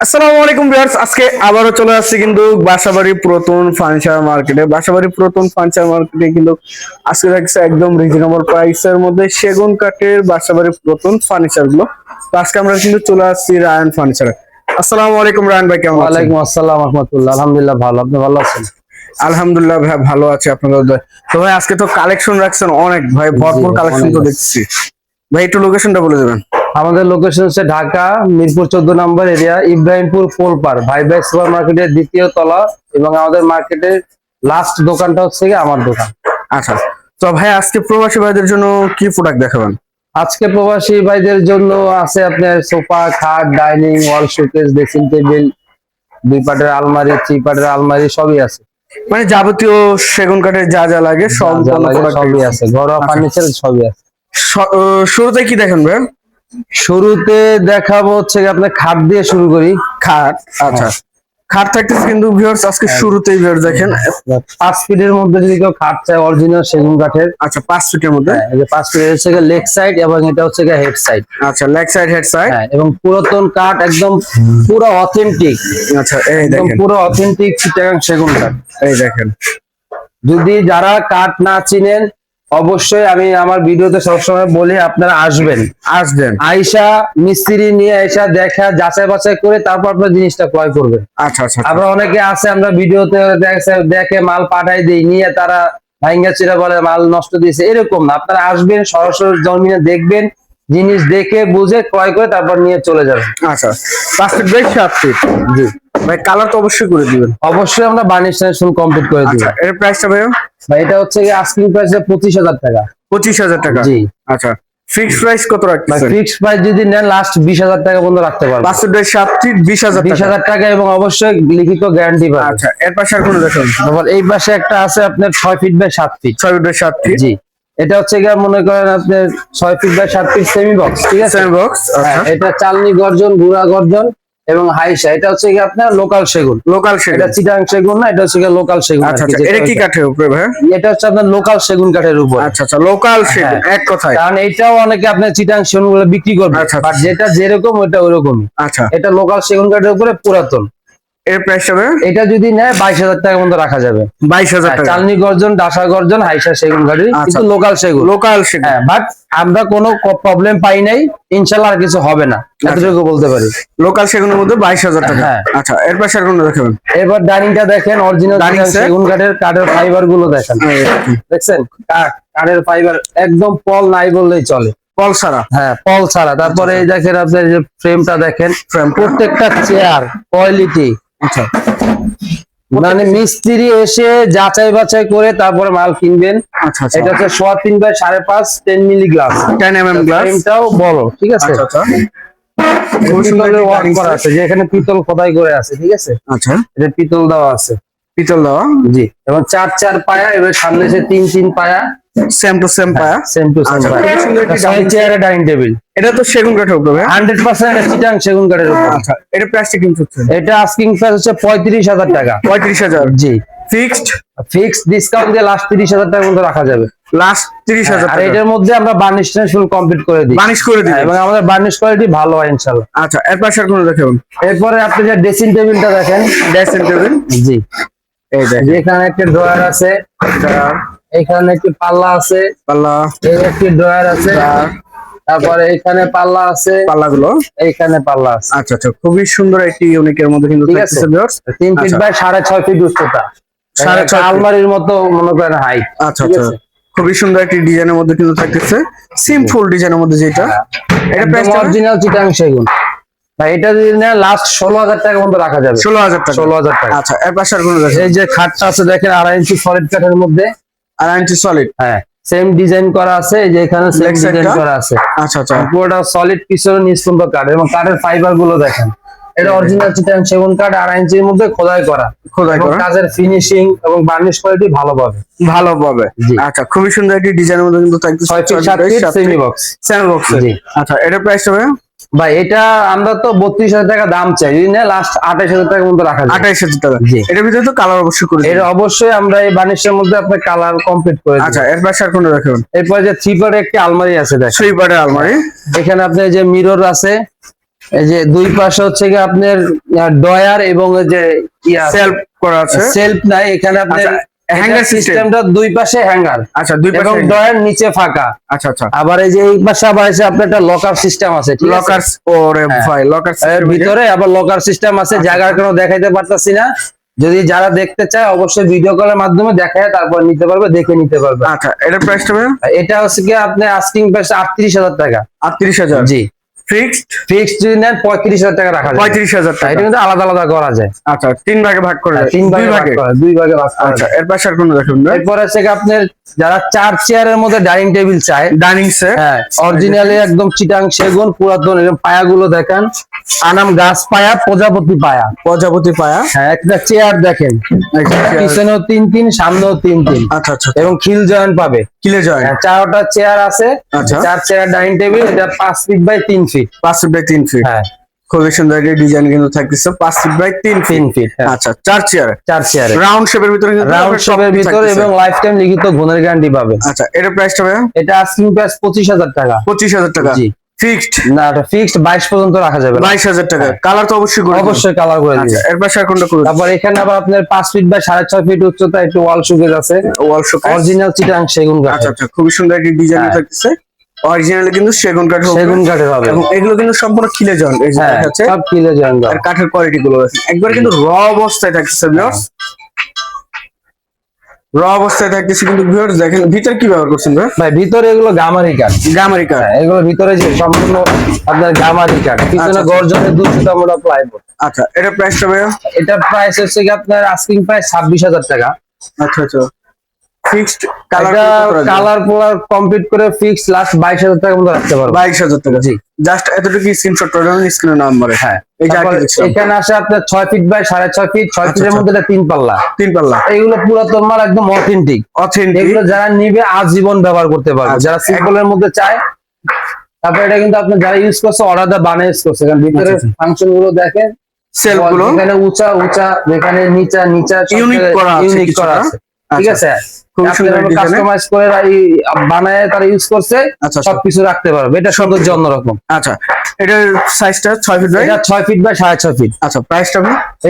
আসসালামু আলাইকুম ভিউয়ার্স আজকে আবারও চলে আসছি কিন্তু বাসাবাড়ি পুরাতন ফার্নিচার মার্কেটে বাসাবাড়ি পুরাতন ফার্নিচার মার্কেটে কিন্তু আজকে দেখছে একদম রিজনেবল প্রাইসের মধ্যে সেগুন কাঠের বাসাবাড়ি পুরাতন ফার্নিচারগুলো। আজকে আমরা কিন্তু চলে আসছি রায়ন ফার্নিচারে আসসালামু আলাইকুম রায়ন ভাই কেমন আছেন? ওয়ালাইকুম আসসালাম রহমতুল্লাহ। আলহামদুলিল্লাহ ভালো। আপনি ভালো আছেন? আলহামদুলিল্লাহ ভাই ভালো আছে আপনাদের। তো ভাই আজকে তো কালেকশন রাখছেন অনেক। ভাই ভরপুর কালেকশন তো দেখছি। ভাই একটু লোকেশনটা বলে দেবেন। আমাদের লোকেশন হচ্ছে ঢাকা মিরপুর চোদ্দ নম্বর এরিয়া ইব্রাহিমপুর পোলপার ভাই ভাই সুপার মার্কেটের দ্বিতীয় তলা এবং আমাদের মার্কেটের লাস্ট দোকানটা হচ্ছে আমার দোকান। আচ্ছা তো ভাই আজকে প্রবাসী ভাইদের জন্য কি প্রোডাক্ট দেখাবেন? আজকে প্রবাসী ভাইদের জন্য আছে আপনার সোফা খাট dining wall showcase dressing table দুই পাটের আলমারি থ্রি পাটের আলমারি সবই আছে। মানে যাবতীয় সেগুন কাঠের যা যা লাগে সব সবই আছে ঘরোয়া আচ্ছা। ফার্নিচার সবই আছে। শুরুতে কি দেখেন ভাই? শুরুতে দেখাবো হচ্ছে আপনার খাট দিয়ে শুরু করি। খাট আচ্ছা। খাট থাকতেছে কিন্তু ভিউয়ার্স আজকে শুরুতেই ভিউয়ার্স দেখেন। পাঁচ ফিটের মধ্যে যদি কেউ খাট চায় অরিজিনাল সেগুন কাঠের। আচ্ছা পাঁচ ফিটের মধ্যে? হ্যাঁ, এই যে পাঁচ ফিটের হচ্ছে লেগ সাইড এবং এটা হচ্ছে হেড সাইড আচ্ছা লেগ সাইড হেড সাইড হ্যাঁ এবং পুরাতন কাঠ একদম পুরো অথেন্টিক আচ্ছা এই দেখেন। পুরো অথেন্টিক চিটাগাং সেগুন কাঠ। এই দেখেন। যদি যারা কাঠ না চিনেন অবশ্যই আমি আমার ভিডিওতে সবসময় বলি আপনারা আসবেন। আসবেন। আইসা মিস্ত্রি নিয়ে আইসা দেখা যাচাই বাছাই করে তারপর আপনার জিনিসটা ক্রয় করবেন। আচ্ছা আচ্ছা আমরা অনেকে আছে আমরা ভিডিওতে দেখে- মাল পাঠাই দিই নিয়ে তারা ভাঙ্গা চিরা বলে মাল নষ্ট দিয়েছে। এরকম না আপনারা আসবেন সরাসরি জমিনে দেখবেন জিনিস দেখে বুঝে ক্রয় করে তারপর নিয়ে চলে যাবেন। আচ্ছা পাঁচ ফিট বাই সাত ফিট জি। ভাই কালার তো অবশ্যই করে দিবেন। অবশ্যই আমরা বার্নিশ ট্রান্সফার কমপ্লিট করে দিব। আচ্ছা এর প্রাইসটা ভাই? বা এটা হচ্ছে আস্কিং প্রাইস পঁচিশ হাজার টাকা। পঁচিশ হাজার টাকা? জি। আচ্ছা ফিক্সড প্রাইস কত রাখতেছেন? ফিক্স প্রাইস যদি নেন লাস্ট বিশ হাজার টাকা পর্যন্ত রাখতে পারবেন ফিট বিশ হাজার বিশ টাকা। হাজার টাকা এবং অবশ্যই লিখিত গ্যারান্টি পাবেন আচ্ছা এর পাশে আর কোনো দেখুন? এই পাশে একটা আছে আপনার ছয় ফিট বাই সাত ফিট ছয় ফিট বাই সাত ফিট জি। এটা হচ্ছে গিয়ে মনে করেন আপনার ছয় ফিট বাই সাত ফিট সেমি বক্স ঠিক আছে? সেম বক্স হ্যাঁ, আচ্ছা। এটা চালনি গর্জন গুড়া গর্জন এবং হাইসা এটা হচ্ছে কি আপনার লোকাল সেগুন। লোকাল সেগুন। এটা চিটাং সেগুন না এটা হচ্ছে কি লোকাল সেগুন আচ্ছা আচ্ছা এটা কি কাঠের উপরে ভাই? এটা হচ্ছে আপনার লোকাল সেগুন কাঠের উপর। আচ্ছা আচ্ছা লোকাল সেগুন হ্যাঁ। এক কথায়। কারণ এটাও অনেকে আপনার চিটাং সেগুনগুলো বিক্রি করবে আচ্ছা, বাট যেটা যেরকম ওটা ওরকমই। আচ্ছা। এটা লোকাল সেগুন কাঠের উপরে পুরাতন। এর প্রাইস হবে? এটা যদি নেয় বাইশ হাজার টাকার মতো রাখা যাবে। বাইশ হাজার হ্যাঁ, টাকা। চালনি গর্জন ডাসা গর্জন হাইসা সেগুন কাঠের আচ্ছা। কিন্তু লোকাল সেগুন। লোকাল সেগুন। হ্যাঁ বাট আমরা কোনো প্রবলেম পাই নাই ইনশাল্লাহ আর কিছু হবে না। এতটুকু বলতে পারি। লোকাল সেগুনের মধ্যে বাইশ হাজার টাকা। হ্যাঁ। আচ্ছা এর পাশে আর কোনো দেখাবেন? এবার ডাইনিংটা দেখেন অরিজিনাল সেগুন কাঠের কাঠের ফাইবারগুলো দেখেন। দেখছেন? কাঠ কাঠের ফাইবার একদম পল নাই বললেই চলে। পল সারা হ্যাঁ পল ছাড়া। তারপরে এই দেখেন আপনার যে ফ্রেমটা দেখেন টা। প্রত্যেকটা চেয়ার কোয়ালিটি আচ্ছা। মানে মিস্ত্রি এসে যাচাই বাছাই করে তারপরে মাল কিনবেন। আচ্ছা আচ্ছা। এটা হচ্ছে সোয়া তিন বাই সাড়ে পাঁচ ten milli glass ten M M glass বড় ঠিক আছে? আচ্ছা আচ্ছা। এখানে পিতল খোদাই করে আছে ঠিক আছে? আচ্ছা। এটা পিতল দেওয়া আছে। পিতল দেওয়া। জি এবং চার চার পায়া এবার সামনে সে তিন তিন পায়া। সেম টু সেম পায়া। সেম টু সেম পায়া। ছয় চেয়ারে ডাইনিং টেবিল এটা তো সেগুন কাঠের উপরে চিটাং সেগুন কাঠের উপর। আচ্ছা এটা প্রাইসটা কিন্তু এটা আস্কিং প্রাইস হচ্ছে পঁয়ত্রিশ হাজার টাকা। পঁয়ত্রিশ হাজার। জি। ফিক্সড ফিক্স ডিসকাউন্ট দিয়ে লাস্ট তিরিশ হাজার টাকার মধ্যে রাখা যাবে। লাস্ট আর এটার মধ্যে আমরা বার্নিশ ফুল কমপ্লিট করে দিই। করে হ্যাঁ, এবং আমাদের বার্নিশ কোয়ালিটি ভালো হয় আচ্ছা এর পাশে এরপরে আপনি যে ড্রেসিং টেবিলটা দেখেন। ড্রেসিং টেবিল জি। এই যেখানে একটি ড্রয়ার আছে। এখানে একটি পাল্লা আছে। পাল্লা। এই একটি ড্রয়ার আছে। তারপরে এখানে পাল্লা আছে। পাল্লাগুলো? এইখানে পাল্লা আছে। আচ্ছা আচ্ছা। খুবই সুন্দর একটি ইউনিকের মধ্যে কিন্তু তিন ফিট আচ্ছা। বাই সাড়ে ছয় ফিট উচ্চতা। সাড়ে ছয় আলমারির মতো মনে করেন হাইট আচ্ছা আচ্ছা। খুবই সুন্দর একটি ডিজাইনের মধ্যে কিন্তু থাকতেছে। সিম্পল ডিজাইনের মধ্যে যেটা। এটা প্রাইস অরিজিনাল চিটাং সেগুন। ভাই এটা যদি নেয় লাস্ট ষোলো হাজার টাকা মতো রাখা যাবে। ষোলো হাজার টাকা। ষোলো হাজার টাকা। আচ্ছা এর পাশে আর কোনো এই যে খাটটা আছে দেখেন আড়াই ইঞ্চি সলিড কাঠের মধ্যে। আর আইনটি সলিড হ্যাঁ সেম ডিজাইন করা আছে এই যে এখানে সেম ডিজাইন করা আছে। আচ্ছা আচ্ছা। পুরোটা সলিড পিছনে নিস্তম্ভ কাঠ এবং কাঠের ফাইবারগুলো দেখেন। এটা অরিজিনাল চিটাং সেগুন কাঠ আড়াই ইঞ্চির মধ্যে খোদাই করা। খোদাই করা। কাজের ফিনিশিং এবং বার্নিশ কোয়ালিটি ভালো পাবে। ভালো পাবে। আচ্ছা খুবই সুন্দর একটি ডিজাইনের মধ্যে কিন্তু থাকতেছে ছয় ফিট সাত feet semi box semi box জি। আচ্ছা এটা প্রাইস হবে ভাই এটা আমরা তো বত্রিশ হাজার টাকা দাম চাই যদি না লাস্ট আঠাশ হাজার টাকার মধ্যে রাখা যায়। আঠাইশ হাজার টাকা। এটার ভিতরে তো কালার অবশ্যই করে এর অবশ্যই আমরা এই বানিশের মধ্যে আপনার কালার কমপ্লিট করে আচ্ছা এর পাশে আর কোনো রাখবেন এরপর যে থ্রি একটি আলমারি আছে দেখ থ্রি পার্টের আলমারি। এখানে আপনার যে মিরর আছে এই যে দুই পাশে হচ্ছে কি আপনার ডয়ার এবং যে সেলফ করা আছে। সেলফ নাই এখানে আপনার আচ্ছা, hanger সিস্টেমটা দুই পাশে হ্যাঙ্গার আচ্ছা দুই এবং পাশে ডয়ার নিচে ফাঁকা। আচ্ছা আচ্ছা। আবার এই যে এই পাশে আবার এসে আপনার একটা লকার সিস্টেম আছে লকার ওরে হ্যাঁ। ভাই লকার ভিতরে আবার লকার সিস্টেম আছে আচ্ছা, জায়গার কোনো দেখাইতে পারতাছি না। যদি যারা দেখতে চায় অবশ্যই ভিডিও কলের মাধ্যমে দেখায় তারপর নিতে পারবে দেখে নিতে পারবে। আচ্ছা এটার প্রাইসটা এটা হচ্ছে কি আপনি আস্কিং প্রাইস আটত্রিশ হাজার টাকা। আটত্রিশ হাজার। জি। ফিক্সড ফিক্সড যদি নেন পঁয়ত্রিশ হাজার টাকা রাখা যায়। পঁয়ত্রিশ হাজার এটা কিন্তু আলাদা আলাদা করা যায়। আচ্ছা তিন ভাগে ভাগ করে তিন ভাগে ভাগ ভাগে? দুই ভাগে ভাগ করা আচ্ছা এর পাশে আর কোন দেখুন না। এরপর আছে কি আপনার যারা চার চেয়ারের মধ্যে ডাইনিং টেবিল চায় ডাইনিং সে হ্যাঁ অরিজিনালি একদম চিটাং সেগুন পুরাতন এরকম পায়াগুলো দেখেন। আনাম গাছ পায়া প্রজাপতি পায়া। প্রজাপতি পায়া। হ্যাঁ একটা চেয়ার দেখেন। পিছনেও তিন তিন সামনেও তিন তিন। আচ্ছা আচ্ছা এবং খিল জয়েন্ট পাবে। কিলে জয়েন্ট। হ্যাঁ, চারটা চেয়ার আছে। আচ্ছা। চার চেয়ার ডাইনিং টেবিল এটা পাঁচ ফিট বাই তিন ফিট পাঁচ ফিট বাই তিন ফিট হ্যাঁ। খুবই সুন্দর একটা ডিজাইন কিন্তু থাকতেছে পাঁচ ফিট বাই তিন তিন ফিট ফিট আচ্ছা চার চেয়ার চার চেয়ারে রাউন্ড শেপের ভিতরে রাউন্ড শেপের ভিতরে এবং লাইফ টাইম লিখিত গুণের গ্যারান্টি পাবে। আচ্ছা এটার প্রাইসটা এটা আস্কিং প্রাইস পঁচিশ হাজার টাকা। পঁচিশ হাজার টাকা। জি। ফিক্সড না এটা ফিক্সড বাইশ পর্যন্ত রাখা যাবে না। বাইশ হাজার টাকা। কালার তো অবশ্যই করে অবশ্যই কালার করে আচ্ছা এর পাশে কোনটা করে তারপর এখানে আবার আপনার পাঁচ ফিট বাই সাড়ে ছয় ফিট উচ্চতা একটু ওয়াল শুকেজ আছে। ওয়াল শোকেস অরিজিনাল চিটাং সেগুন কাঠ আচ্ছা আচ্ছা খুবই সুন্দর একটি ডিজাইন হ্যাঁ। অরিজিনালি কিন্তু সেগুন কাঠ হবে। সেগুন কাঠের হবে। এবং এগুলো কিন্তু সম্পূর্ণ খিলে জন এই যে হ্যাঁ সব কিলো জয়েন আর কাঠের কোয়ালিটি গুলো আছে। একবার কিন্তু র অবস্থায় ভিউয়ার্স র অবস্থায় থাকতেছে কিন্তু ভিউয়ার্স দেখেন ভিতরে কি ব্যবহার করছেন ভাই? ভাই ভিতরে এগুলো গামারি কাঠ। গামারি কাঠ। হ্যাঁ, এগুলো ভিতরে যে সম্পূর্ণ আপনার গামারি কাঠ। পিছনে আচ্ছা। গর্জনের দুশো মোটা প্লাইবোর্ড আচ্ছা এটা প্রাইসটা ভাই এটা প্রাইস হচ্ছে কি আপনার আস্কিং প্রাইস ছাব্বিশ হাজার টাকা। আচ্ছা আচ্ছা। ফিক্সড কালার কালার পোলার কমপ্লিট করে ফিক্স লাস্ট বাইশ হাজার টাকা মতো রাখতে পারব। বাইশ হাজার টাকা। জি। জাস্ট এতটুকু স্ক্রিনশট করে দেবেন স্ক্রিনের নাম্বারে হ্যাঁ। এই যে তারপর আরেকটা দেখছিলাম। এখানে আপনার ফিট বাই সাড়ে ছয় ফিট ছয় আচ্ছা, ফিটের আচ্ছা। মধ্যে এটা তিন পাল্লা। তিন পাল্লা। একদম অথেন্টিক অথেন্টিক এগুলো যারা নিবে আজীবন ব্যবহার করতে পারবে। আচ্ছা, যারা সিম্পলের মধ্যে চায় তারপর এটা কিন্তু আপনি যারা ইউজ করছে অর্ডার দা বানিয়ে ইউজ করছে। কারণ ভিতরে আচ্ছা, ফাংশনগুলো দেখেন। গুলো। এখানে উঁচা উঁচা যেখানে নিচা নিচা Unique করা আছে ইউনিক করা আছে। ঠিক আচ্ছা, আছে? খুবই কাস্টমাইজ করে বানায় তারা ইউজ করছে আচ্ছা আচ্ছা। সবকিছু রাখতে পারবে। এটা সৌন্দর্য অন্যরকম আচ্ছা এটার সাইজটা ছয় ফিট এটা ছয় ফিট বাই সাড়ে ছয় ফিট আচ্ছা প্রাইসটা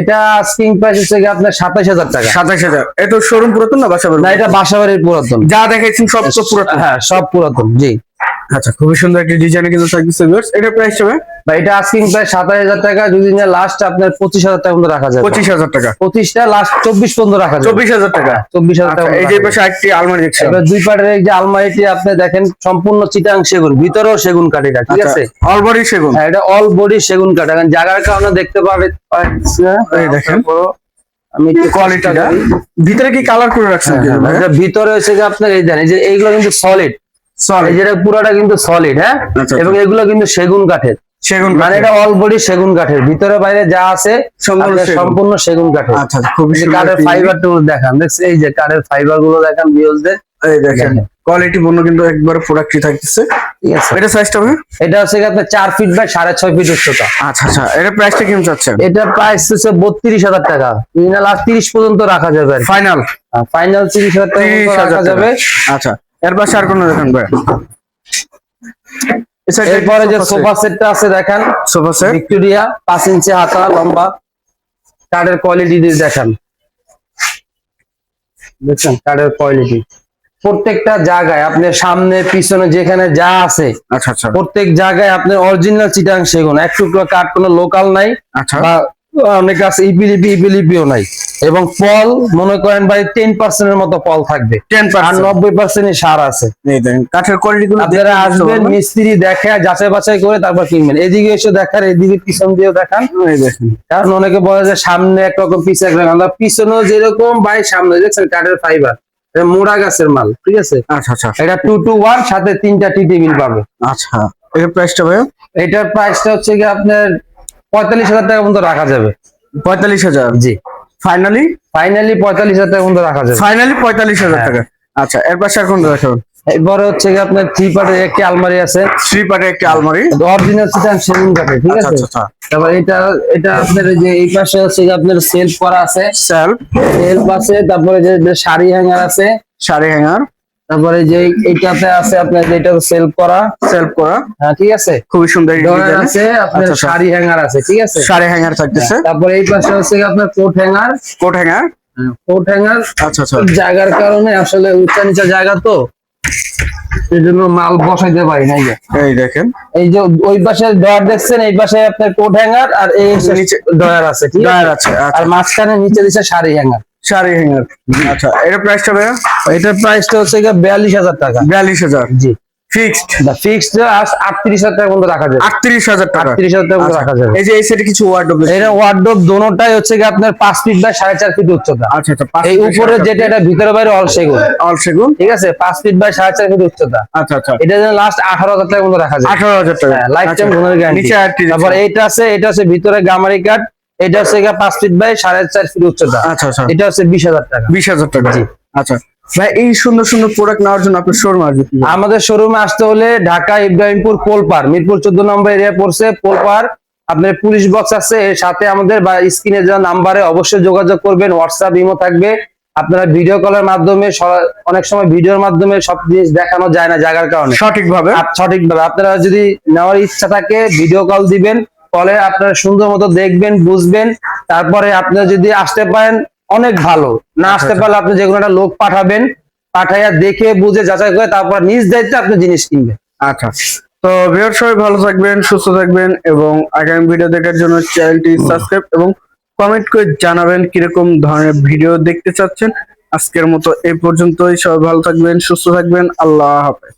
এটা স্কিং প্রাইস হচ্ছে আপনার সাতাশ হাজার টাকা। সাতাশ হাজার। এটা শোরুম পুরাতন না বাসা না এটা বাসাবাড়ির পুরাতন। যা দেখাইছেন সব তো পুরাতন। হ্যাঁ সব পুরাতন জি। আচ্ছা খুবই সুন্দর একটি ডিজাইন কিন্তু থাকতেছে ভিউয়ার্স এটার প্রাইস হবে বা এটা আস্কিং প্রাইস সাতাশ হাজার টাকা যদি না লাস্ট আপনার পঁচিশ হাজার টাকা পর্যন্ত রাখা যায়। পঁচিশ হাজার টাকা। পঁচিশটা লাস্ট চব্বিশ পর্যন্ত রাখা চব্বিশ হাজার টাকা। চব্বিশ হাজার আচ্ছা টাকা এই যে পাশে একটি আলমারি দেখছেন এবার দুই পাটের এই যে আলমারিটি আপনি দেখেন সম্পূর্ণ চিটাং সেগুন ভিতরেও সেগুন কাঠ এটা ঠিক আচ্ছা আছে? অলবডি সেগুন। হ্যাঁ, এটা অল বডি সেগুন কাঠ। কারণ জায়গার কারণে দেখতে পাবে এই দেখেন। আমি কোয়ালিটিটা ভিতরে কি কালার করে রাখছেন হ্যাঁ, হ্যাঁ, এটা ভিতরে হচ্ছে যে আপনার এই এই যে এইগুলো কিন্তু সলিড এই যেটা পুরোটা কিন্তু সলিড হ্যাঁ? আচ্ছা, এবং এগুলো কিন্তু সেগুন কাঠের। সেগুন মানে এটা অল বডি সেগুন কাঠের। ভিতরে বাইরে যা আছে সম্পূর্ণ সেগুন। কাঠের। আচ্ছা যে কাঠের ফাইবারগুলো দেখান। দেখছেন এই যে কাঠের ফাইবারগুলো দেখান ভিউজদের এই দেখেন দেখেন। কোয়ালিটি পূর্ণ কিন্তু একবারে প্রোডাক্টই থাকতেছে। ঠিক আছে এটা সাইজটা হবে এটা হচ্ছে আপনার চার ফিট বাই সাড়ে ছয় ফিট উচ্চতা। আচ্ছা আচ্ছা এটা প্রাইসটা কেমন চাচ্ছেন? এটা প্রাইস হচ্ছে বত্রিশ হাজার টাকা। লাস্ট তিরিশ পর্যন্ত রাখা যাবে ফাইনাল ফাইনাল তিরিশ হাজার টাকা রাখা যাবে। আচ্ছা। এর পাশে আর কোনো দেখেন ভাই? এরপরে যে সোফা সেটটা আছে দেখেন। Sofa set? ভিক্টোরিয়া পাঁচ ইঞ্চি হাতা লম্বা। কাঠের কোয়ালিটি দেখান। দেখছেন? কাঠের কোয়ালিটি প্রত্যেকটা জায়গায় আপনার সামনে পিছনে যেখানে যা আছে আচ্ছা আচ্ছা। প্রত্যেক জায়গায় আপনার অরিজিনাল চিটাং সেগুন। এক টুকরো কাঠ কোনো লোকাল নাই আচ্ছা। অনেক আছে ইপিলিপি ইপিলিপিও নাই। এবং ফল মনে করেন ভাই টেন পার্সেন্টের মতো ফল থাকবে। আর নব্বই পার্সেন্ট সার আছে। কাঠের কোয়ালিটি গুলো আপনারা আসবেন মিস্ত্রি দেখে যাচাই বাছাই করে তারপর কিনবেন। এদিকে এসে দেখার এদিকে পিছন দিয়েও দেখান। কারণ অনেকে বলে যে সামনে একরকম পিছে একরকম আমরা পিছনেও যেরকম বাই সামনে দেখছেন কাঠের ফাইবার মোড়া গাছের মাল ঠিক আছে? আচ্ছা আচ্ছা। এটা টু টু ওয়ান সাথে তিনটা টি টেবিল পাবে। আচ্ছা। এর প্রাইসটা ভাই এটার প্রাইসটা হচ্ছে কি আপনার পঁয়তাল্লিশ হাজার টাকা পর্যন্ত রাখা যাবে। পঁয়তাল্লিশ হাজার? জি। ফাইনালি ফাইনালি পঁয়তাল্লিশ হাজার টাকা পর্যন্ত রাখা যাবে। ফাইনালি পঁয়তাল্লিশ হাজার। টাকা। আচ্ছা এর পাশে কোন দেখাবেন এরপরে হচ্ছে কি আপনার থ্রি পার্টের একটি আলমারি আছে। থ্রি পার্টের একটি আলমারি। অরিজিনাল চিটান সেগুন কাঠের ঠিক আচ্ছা আছে? আচ্ছা আচ্ছা। তারপর এটা এটা আপনার যে এই পাশে হচ্ছে যে আপনার সেলফ করা আছে। সেলফ সেলফ আছে তারপরে যে যে শাড়ি হ্যাঙ্গার আছে। শাড়ি হ্যাঙ্গার তারপরে যে এইটাতে আছে আপনার যেটা সেলফ করা। সেলফ করা। হ্যাঁ ঠিক আছে? খুবই সুন্দর এই ডয়ার আছে আপনার আচ্ছা, আচ্ছা। শাড়ি হ্যাঙ্গার আছে ঠিক আছে? শাড়ি হ্যাঙ্গার থাকতেছে। তারপরে এই পাশে গিয়ে আপনার coat hanger coat hanger coat hanger আচ্ছা আচ্ছা। জায়গার কারণে আসলে উঁচা নিচা জায়গা তো এই জন্য মাল বসাইতে পারি না এই দেখেন। এই যে ওই পাশে ডয়ার দেখছেন এই পাশে আপনার কোট হ্যাঙ্গার আর এই নিচে ডয়ার আছে ঠিক ডয়ার আছে আছে আচ্ছা। আর মাঝখানে নিচে দিচ্ছে শাড়ি হ্যাঙ্গার সাড়ে হ্যাঙ্গার আচ্ছা এটা প্রাইসটা ভাইয়া? এটার প্রাইসটা হচ্ছে বিয়াল্লিশ হাজার টাকা। বিয়াল্লিশ হাজার। জি। ফিক্সড ফিক্সড আটত্রিশ হাজার টাকা মতো রাখা যাবে। আটত্রিশ হাজার টাকা। আটত্রিশ হাজার টাকা আচ্ছা। রাখা যাবে। এই যে এই সেটে কিছু ওয়ার্ড এটা ওয়ার্ডরোব দোনোটাই হচ্ছে গিয়ে আপনার পাঁচ ফিট বাই সাড়ে চার ফিট উচ্চতা। আচ্ছা আচ্ছা পাঁচ এই উপরে যেটা এটা ভিতরে বাইরে অল সেগুন। অল সেগুন? ঠিক আছে? পাঁচ ফিট বাই সাড়ে চার ফিট উচ্চতা। আচ্ছা আচ্ছা। এটা যেন লাস্ট আঠারো হাজার মতো রাখা যায় আঠারো হাজার টাকা। লাইফ টাইম আচ্ছা। গ্যারান্টি নিচে আরেকটি তারপর এইটা আছে এটা আছে ভিতরে গামারি কাঠ এটা হচ্ছে পাঁচ ফিট বাই সাড়ে চার ফিট উচ্চতা। আচ্ছা আচ্ছা। এটা হচ্ছে বিশ হাজার টাকা। বিশ হাজার টাকা। জি। আচ্ছা। ভাই এই সুন্দর সুন্দর প্রোডাক্ট নেওয়ার জন্য আপনার শোরুম আসবে? আমাদের শোরুমে আসতে হলে ঢাকা ইব্রাহিমপুর পোলপার মিরপুর চোদ্দ নম্বর এরিয়া পড়ছে পোলপার আপনার পুলিশ বক্স আছে। এর সাথে আমাদের বা স্ক্রিনে দেওয়া নাম্বারে অবশ্যই যোগাযোগ করবেন। হোয়াটসঅ্যাপ ইমো থাকবে। আপনারা ভিডিও কলের মাধ্যমে অনেক সময় ভিডিওর মাধ্যমে সব জিনিস দেখানো যায় না জায়গার কারণে। সঠিকভাবে। সঠিকভাবে। আপনারা যদি নেওয়ার ইচ্ছা থাকে ভিডিও কল দিবেন। কলে আপনারা সুন্দর মতো দেখবেন, বুঝবেন। তারপরে আপনারা যদি আসতে পারেন, অনেক ভালো। না আসতে পারলে আপনি যে কোনো একটা লোক পাঠাবেন, পাঠাইয়া দেখে, বুঝে, যাচাই করে তারপর নিজ দায়িত্বে আপনি জিনিস কিনবেন। আচ্ছা। তো ভিউয়ার সবাই ভালো থাকবেন, সুস্থ থাকবেন এবং আগামী ভিডিও দেখার জন্য চ্যানেলটি সাবস্ক্রাইব এবং কমেন্ট করে জানাবেন কীরকম ধরনের ভিডিও দেখতে চাচ্ছেন। আজকের মতো এই পর্যন্তই। সবাই ভালো থাকবেন, সুস্থ থাকবেন। আল্লাহ হাফেজ।